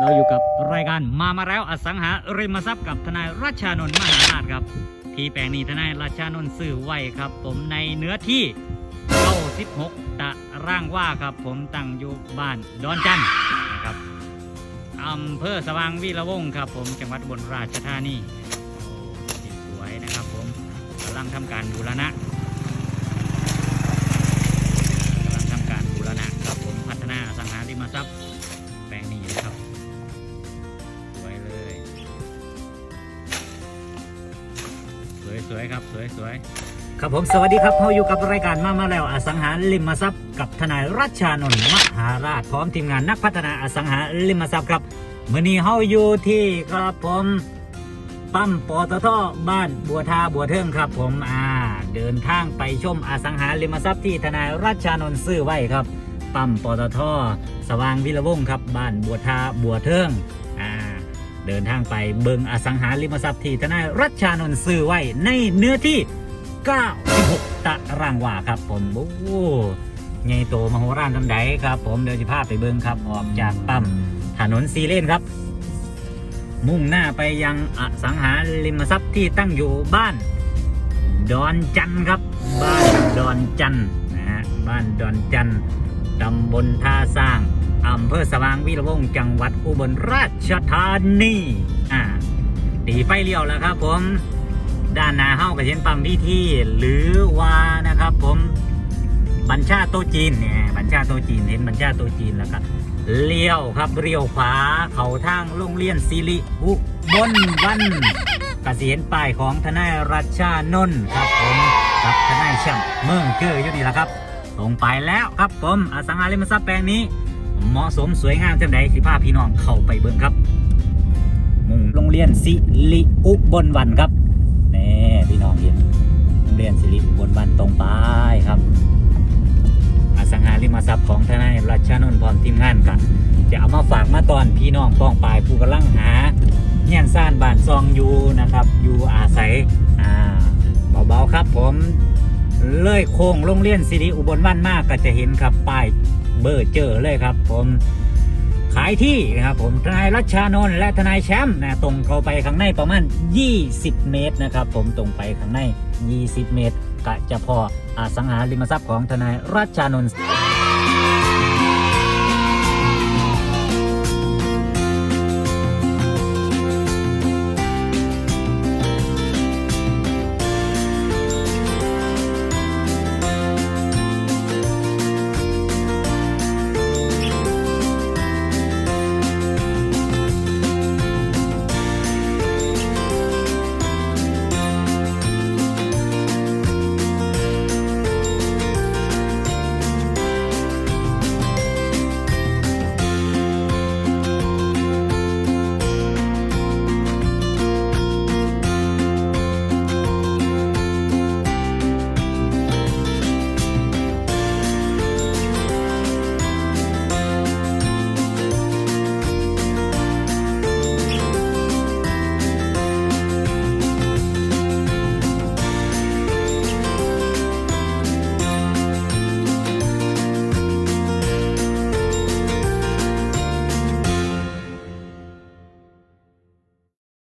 เราอยู่กับรายการมามาแล้วอสังหาริมทรัพย์กับทนายรัชชานนท์มหาราชครับ ที่แปลงนี้ทนายรัชชานนท์ซื้อไว้ครับ ผมในเนื้อที่96ตะร่างว่าครับ ผมตั้งอยู่บ้านดอนจันนะครับอำเภอสว่างวีระวงครับ ผมจังหวัดบนราชธานีโอ้ที่สวยนะครับผมกำลังทำการบูรณะกำลังทำการบูรณะครับผมพัฒนาอสังหาริมทรัพย์ วยสวยครับสวยสวยครับผมสวัสดีครับเราอยู่กับรายการมามาแล้วอสังหาริมทรัพย์กับทนายรัชชานนท์มหาราชพร้อมทีมงานนักพัฒนาอสังหาริมทรัพย์ครับมื่อนี้เราอยู่ที่ครับผมปั๊มปตทบ้านบัวทาบัวเทิงครับ ผมอ่าเดินทางไปชมอสังหาริมทรัพย์ที่ทนายรัชชานนท์ซื้อไว้ครับปั๊มปตทสว่างวิรวงครับบ้านบัวทาบัวเทิง เดินทางไปเบิงอสังหาริมทรัพย์ที่ทนายรัชชานนท์ซื้อไว้ในเนื้อที่ 96 ตารางวาครับผมโอ้โหใหญ่โตมโหฬารทำใดครับ ผมเดี๋ยวจะพาไปเบิงครับ ออกจากปั๊มถนนซีเลนครับ มุ่งหน้าไปยังอสังหาริมทรัพย์ที่ตั้งอยู่บ้าน ดอนจันครับ บ้านดอนจันนะฮะบ้านดอนจัน ตำบลท่าสร้างอำเภอสว่างวีรวงศ์จังหวัดอุบลราชธานีอ่าตีไฟเลี้ยวแล้วครับผม ด้านหน้าเฮ้าก็เห็นปั๊มพีทีหรือว่านะครับผมบัญชาโตจีนเนี่ยบัญชาโตจีนเห็นบัญชาโตจีนแล้วก็เลี้ยวครับเลี้ยวขวาเขาทางโรงเรียนสิริอุบลวันกสิเห็นป้ายของทนายรัชชานนท์ครับผมกับทนายชมป์เมืองเกออยู่นี่แหละครับ ตรงไปแล้วครับผมอสังหาริมทรัพย์แปลงนี้ เหมาะสมสวยงามจังใดสิพาพี่น้องเข้าไปเบิ่งครับมุ่งโรงเรียนสิริอุบลวันครับแน่พี่น้องเห็นโรงเรียนสิริอุบนวันตรงไปครับ อสังหาริมทรัพย์ของทนายรัชนนท์พร้อมทีมงานกันจะเอามาฝากมาตอนพี่น้องป้องปลายผู้กำลังหาเงี้ยนซ่านบ้านซองอยู่นะครับ อยู่อาศัยอ่าเบาๆครับผม เลยโค้งโรงเรียนสิริอุบลวันมากก็จะเห็นครับป้ายเบอร์เจอเลยครับ ผมขายที่นะครับผมทนายรัชชานนท์และทนายแชมป์นะตรงเข้าไปข้างในประมาณ 20 เมตรนะครับ ผมตรงไปข้างใน 20 เมตร ก็จะพออสังหาริมทรัพย์ของทนายรัชชานนท์